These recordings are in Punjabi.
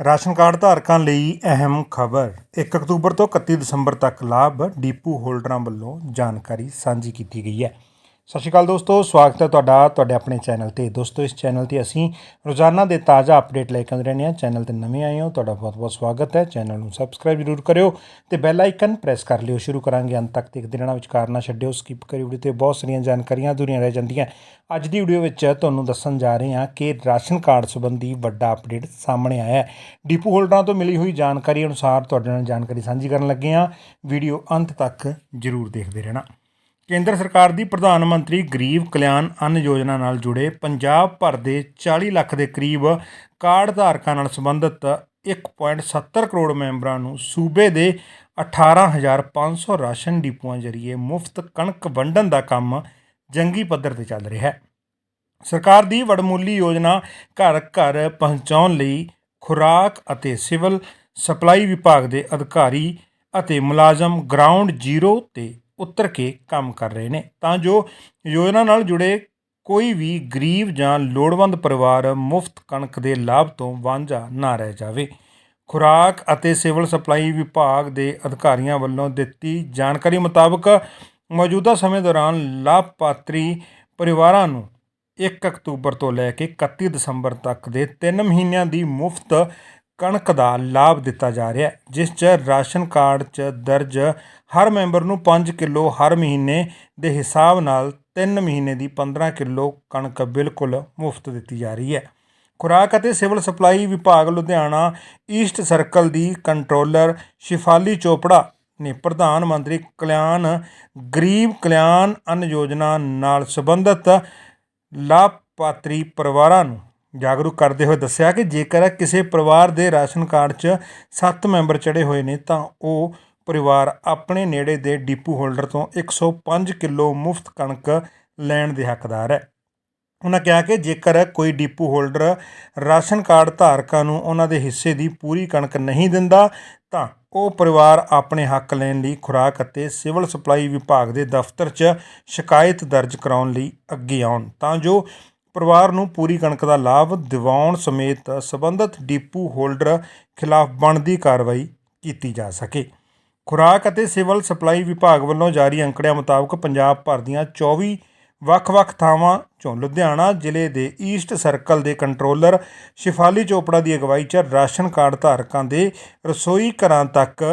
ਰਾਸ਼ਨ ਕਾਰਡ ਧਾਰਕਾਂ ਲਈ ਅਹਿਮ ਖਬਰ। 1 ਅਕਤੂਬਰ ਤੋਂ 31 ਦਸੰਬਰ ਤੱਕ ਲਾਭ ਡੀਪੂ ਹੋਲਡਰਾਂ ਵੱਲੋਂ ਜਾਣਕਾਰੀ ਸਾਂਝੀ ਕੀਤੀ ਗਈ ਹੈ। ਸਤਿ ਸ਼੍ਰੀ ਅਕਾਲ ਦੋਸਤੋ, ਸਵਾਗਤ ਹੈ ਤੁਹਾਡਾ, ਤੁਹਾਡੇ ਆਪਣੇ ਚੈਨਲ ਤੇ। ਦੋਸਤੋ, ਇਸ ਚੈਨਲ ਤੇ ਅਸੀਂ ਰੋਜ਼ਾਨਾ ਦੇ ਤਾਜ਼ਾ ਅਪਡੇਟ ਲੈ ਕੇ ਆਉਂਦੇ ਰਹਿੰਦੇ ਹਾਂ। ਚੈਨਲ ਤੇ ਨਵੇਂ ਆਏ ਹੋ, ਤੁਹਾਡਾ ਬਹੁਤ-ਬਹੁਤ ਸਵਾਗਤ ਹੈ। ਚੈਨਲ ਨੂੰ ਸਬਸਕ੍ਰਾਈਬ ਜ਼ਰੂਰ ਕਰਿਓ ਤੇ ਬੈਲ ਆਈਕਨ ਪ੍ਰੈਸ ਕਰ ਲਿਓ। ਸ਼ੁਰੂ ਕਰਾਂਗੇ ਅੰਤ ਤੱਕ ਦੇਖਦੇ ਰਹਿਣਾ, ਵਿਚਕਾਰ ਨਾ ਛੱਡਿਓ ਸਕਿਪ ਕਰੀ ਵੀਡੀਓ ਤੇ ਬਹੁਤ ਸਾਰੀਆਂ ਜਾਣਕਾਰੀਆਂ ਅਧੂਰੀਆਂ ਰਹਿ ਜਾਂਦੀਆਂ। ਅੱਜ ਦੀ ਵੀਡੀਓ ਵਿੱਚ ਤੁਹਾਨੂੰ ਦੱਸਣ ਜਾ ਰਹੇ ਹਾਂ ਕਿ ਰਾਸ਼ਨ ਕਾਰਡ ਸੰਬੰਧੀ ਵੱਡਾ ਅਪਡੇਟ ਸਾਹਮਣੇ ਆਇਆ ਹੈ। ਡੀਪੂ ਹੋਲਡਰਾਂ ਤੋਂ ਮਿਲੀ ਹੋਈ ਜਾਣਕਾਰੀ ਅਨੁਸਾਰ ਤੁਹਾਡੇ ਨਾਲ ਜਾਣਕਾਰੀ ਸਾਂਝੀ ਕਰਨ ਲੱਗੇ ਹਾਂ। ਵੀਡੀਓ ਅੰਤ ਤੱਕ ਜ਼ਰੂਰ ਦੇਖਦੇ ਰਹਿਣਾ। ਕੇਂਦਰ ਸਰਕਾਰ ਦੀ ਪ੍ਰਧਾਨ ਮੰਤਰੀ ਗਰੀਬ ਕਲਿਆਣ ਅੰਨ ਯੋਜਨਾ ਨਾਲ ਜੁੜੇ ਪੰਜਾਬ ਭਰ ਦੇ 40 ਲੱਖ ਦੇ ਕਰੀਬ ਕਾਰਡ ਧਾਰਕਾਂ ਨਾਲ ਸੰਬੰਧਿਤ 1.70 ਕਰੋੜ ਮੈਂਬਰਾਂ ਨੂੰ ਸੂਬੇ ਦੇ 18500 ਰਾਸ਼ਨ ਡਿਪੂਆਂ ਜ਼ਰੀਏ ਮੁਫਤ ਕਣਕ ਵੰਡਣ ਦਾ ਕੰਮ ਜੰਗੀ ਪੱਧਰ ਤੇ ਚੱਲ ਰਿਹਾ ਹੈ। ਸਰਕਾਰ ਦੀ ਵਡਮੁੱਲੀ ਯੋਜਨਾ ਘਰ ਘਰ ਪਹੁੰਚਾਉਣ ਲਈ ਖੁਰਾਕ ਅਤੇ ਸਿਵਲ ਸਪਲਾਈ ਵਿਭਾਗ ਦੇ ਅਧਿਕਾਰੀ ਅਤੇ ਮੁਲਾਜ਼ਮ ਗਰਾਊਂਡ ਜ਼ੀਰੋ ਤੇ ਉਤਰ ਕੇ ਕੰਮ ਕਰ ਰਹੇ ਨੇ। ਤਾਂ ਜੋ ਯੋਜਨਾ ਨਾਲ ਜੁੜੇ ਕੋਈ ਵੀ ਗਰੀਬ ਜਾਂ ਲੋੜਵੰਦ ਪਰਿਵਾਰ ਮੁਫਤ ਕਣਕ ਦੇ ਲਾਭ ਤੋਂ ਵਾਂਝਾ ਨਾ ਰਹਿ ਜਾਵੇ। ਖੁਰਾਕ ਅਤੇ ਸਿਵਲ ਸਪਲਾਈ ਵਿਭਾਗ ਦੇ ਅਧਿਕਾਰੀਆਂ ਵੱਲੋਂ ਦਿੱਤੀ ਜਾਣਕਾਰੀ ਮੁਤਾਬਕ ਮੌਜੂਦਾ ਸਮੇਂ ਦੌਰਾਨ ਲਾਭਪਾਤਰੀ ਪਰਿਵਾਰਾਂ ਨੂੰ 1 ਅਕਤੂਬਰ ਤੋਂ ਲੈ ਕੇ 31 ਦਸੰਬਰ ਤੱਕ ਦੇ 3 ਮਹੀਨਿਆਂ ਦੀ ਮੁਫਤ ਕਣਕ ਦਾ ਲਾਭ ਦਿੱਤਾ ਜਾ ਰਿਹਾ ਹੈ, ਜਿਸ 'ਚ ਰਾਸ਼ਨ ਕਾਰਡ 'ਚ ਦਰਜ ਹਰ ਮੈਂਬਰ ਨੂੰ 5 ਕਿਲੋ ਹਰ ਮਹੀਨੇ ਦੇ ਹਿਸਾਬ ਨਾਲ 3 ਮਹੀਨੇ ਦੀ 15 ਕਿਲੋ ਕਣਕ ਬਿਲਕੁਲ ਮੁਫਤ ਦਿੱਤੀ ਜਾ ਰਹੀ ਹੈ। ਖੁਰਾਕ ਅਤੇ ਸਿਵਲ ਸਪਲਾਈ ਵਿਭਾਗ ਲੁਧਿਆਣਾ ਈਸਟ ਸਰਕਲ ਦੀ ਕੰਟਰੋਲਰ ਸ਼ਿਫਾਲੀ ਚੋਪੜਾ ਨੇ ਪ੍ਰਧਾਨ ਮੰਤਰੀ ਕਲਿਆਣ, ਗਰੀਬ ਕਲਿਆਣ ਅੰਨ ਯੋਜਨਾ ਨਾਲ ਸੰਬੰਧਿਤ ਲਾਭਪਾਤਰੀ ਪਰਿਵਾਰਾਂ ਨੂੰ ਜਾਗਰੂਕ ਕਰਦੇ ਹੋਏ ਦੱਸਿਆ ਕਿ ਜੇਕਰ ਕਿਸੇ ਪਰਿਵਾਰ ਦੇ ਰਾਸ਼ਨ ਕਾਰਡ 'ਚ 7 ਮੈਂਬਰ ਚੜੇ ਹੋਏ ਨੇ ਤਾਂ ਉਹ ਪਰਿਵਾਰ ਆਪਣੇ ਨੇੜੇ ਦੇ ਡੀਪੂ ਹੋਲਡਰ ਤੋਂ 105 ਕਿਲੋ ਮੁਫਤ ਕਣਕ ਲੈਣ ਦੇ ਹੱਕਦਾਰ ਹੈ। ਉਹਨਾਂ ਕਿਹਾ ਕਿ ਜੇਕਰ ਕੋਈ ਡੀਪੂ ਹੋਲਡਰ ਰਾਸ਼ਨ ਕਾਰਡ ਧਾਰਕਾਂ ਨੂੰ ਉਹਨਾਂ ਦੇ ਹਿੱਸੇ ਦੀ ਪੂਰੀ ਕਣਕ ਨਹੀਂ ਦਿੰਦਾ, ਤਾਂ ਉਹ ਪਰਿਵਾਰ ਆਪਣੇ ਹੱਕ ਲੈਣ ਲਈ ਖੁਰਾਕ ਅਤੇ ਸਿਵਲ ਸਪਲਾਈ ਵਿਭਾਗ ਦੇ ਦਫ਼ਤਰ 'ਚ ਸ਼ਿਕਾਇਤ ਦਰਜ ਕਰਾਉਣ ਲਈ ਅੱਗੇ ਆਉਣ, ਤਾਂ ਜੋ ਪਰਿਵਾਰ ਨੂੰ ਪੂਰੀ ਕਣਕ ਦਾ ਲਾਭ ਦਿਵਾਉਣ ਸਮੇਤ ਸਬੰਧਤ ਡੀਪੂ ਹੋਲਡਰ ਖਿਲਾਫ ਬਣਦੀ ਕਾਰਵਾਈ ਕੀਤੀ ਜਾ ਸਕੇ। ਖੁਰਾਕ ਅਤੇ ਸਿਵਲ ਸਪਲਾਈ ਵਿਭਾਗ ਵੱਲੋਂ ਜਾਰੀ ਅੰਕੜਿਆਂ ਮੁਤਾਬਕ ਪੰਜਾਬ ਭਰ ਦੀਆਂ 24 ਵੱਖ-ਵੱਖ ਥਾਵਾਂ ਚੋਂ ਲੁਧਿਆਣਾ ਜ਼ਿਲ੍ਹੇ ਦੇ ਈਸਟ ਸਰਕਲ ਦੇ ਕੰਟਰੋਲਰ ਸ਼ਿਫਾਲੀ ਚੋਪੜਾ ਦੀ ਅਗਵਾਈ 'ਚ ਰਾਸ਼ਨ ਕਾਰਡ ਧਾਰਕਾਂ ਦੇ ਰਸੋਈ ਘਰਾਂ ਤੱਕ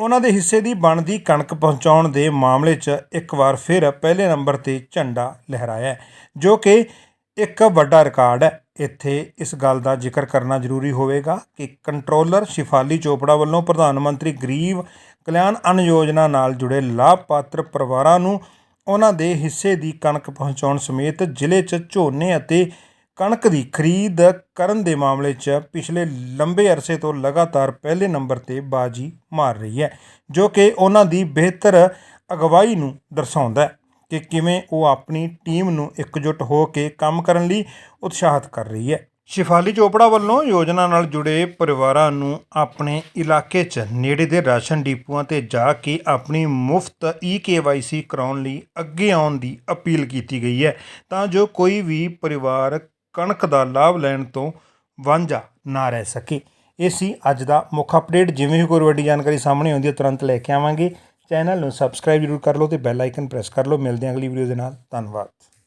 ਉਹਨਾਂ ਦੇ ਹਿੱਸੇ ਦੀ ਬਣਦੀ ਕਣਕ ਪਹੁੰਚਾਉਣ ਦੇ ਮਾਮਲੇ 'ਚ ਇੱਕ ਵਾਰ ਫਿਰ ਪਹਿਲੇ ਨੰਬਰ ਤੇ ਝੰਡਾ ਲਹਿਰਾਇਆ ਜੋ ਕਿ ਇੱਕ ਵੱਡਾ ਰਿਕਾਰਡ ਹੈ। ਇੱਥੇ ਇਸ ਗੱਲ ਦਾ ਜ਼ਿਕਰ ਕਰਨਾ ਜ਼ਰੂਰੀ ਹੋਵੇਗਾ ਕਿ ਕੰਟਰੋਲਰ ਸ਼ਿਫਾਲੀ ਚੋਪੜਾ ਵੱਲੋਂ ਪ੍ਰਧਾਨ ਮੰਤਰੀ ਗਰੀਬ ਕਲਿਆਣ ਅੰਨ ਯੋਜਨਾ ਨਾਲ ਜੁੜੇ ਲਾਭਪਾਤਰ ਪਰਿਵਾਰਾਂ ਨੂੰ ਉਹਨਾਂ ਦੇ ਹਿੱਸੇ ਦੀ ਕਣਕ ਪਹੁੰਚਾਉਣ ਸਮੇਤ ਜ਼ਿਲ੍ਹੇ 'ਚ ਝੋਨੇ ਅਤੇ ਕਣਕ ਦੀ ਖਰੀਦ ਕਰਨ ਦੇ ਮਾਮਲੇ 'ਚ ਪਿਛਲੇ ਲੰਬੇ ਅਰਸੇ ਤੋਂ ਲਗਾਤਾਰ ਪਹਿਲੇ ਨੰਬਰ ਤੇ ਬਾਜੀ ਮਾਰ ਰਹੀ ਹੈ, ਜੋ ਕਿ ਉਹਨਾਂ ਦੀ ਬਿਹਤਰ ਅਗਵਾਈ ਨੂੰ ਦਰਸਾਉਂਦਾ ਹੈ ਕਿ ਕਿਵੇਂ ਉਹ ਆਪਣੀ ਟੀਮ ਨੂੰ ਇਕਜੁੱਟ ਹੋ ਕੇ ਕੰਮ ਕਰਨ ਲਈ ਉਤਸ਼ਾਹਿਤ ਕਰ ਰਹੀ ਹੈ। ਸ਼ਿਫਾਲੀ ਚੋਪੜਾ ਵੱਲੋਂ ਯੋਜਨਾ ਨਾਲ ਜੁੜੇ ਪਰਿਵਾਰਾਂ ਨੂੰ ਆਪਣੇ ਇਲਾਕੇ 'ਚ ਨੇੜੇ ਦੇ ਰਾਸ਼ਨ ਡਿਪੂਆਂ ਤੇ ਜਾ ਕੇ ਆਪਣੀ ਮੁਫਤ ਈ-ਕੇਵਾਈਸੀ ਕਰਾਉਣ ਲਈ ਅੱਗੇ ਆਉਣ ਦੀ ਅਪੀਲ ਕੀਤੀ ਗਈ ਹੈ। ਤਾਂ ਜੋ ਕੋਈ ਵੀ ਪਰਿਵਾਰ ਕਣਕ ਦਾ ਲਾਭ ਲੈਣ ਤੋਂ ਵਾਂਝਾ ਨਾ ਰਹਿ ਸਕੇ। ਇਹ ਸੀ ਅੱਜ ਦਾ ਮੁੱਖ ਅਪਡੇਟ। ਜਿਵੇਂ ਹੀ ਕੋਈ ਵੱਡੀ ਜਾਣਕਾਰੀ ਸਾਹਮਣੇ ਆਉਂਦੀ ਹੈ, ਤੁਰੰਤ ਲੈ ਕੇ ਆਵਾਂਗੇ। ਚੈਨਲ ਨੂੰ ਸਬਸਕ੍ਰਾਈਬ ਜ਼ਰੂਰ ਕਰ ਲਓ ਤੇ ਬੈਲ ਆਈਕਨ ਪ੍ਰੈਸ ਕਰ ਲਓ। ਮਿਲਦੇ ਹਾਂ ਅਗਲੀ ਵੀਡੀਓ ਦੇ ਨਾਲ। ਧੰਨਵਾਦ।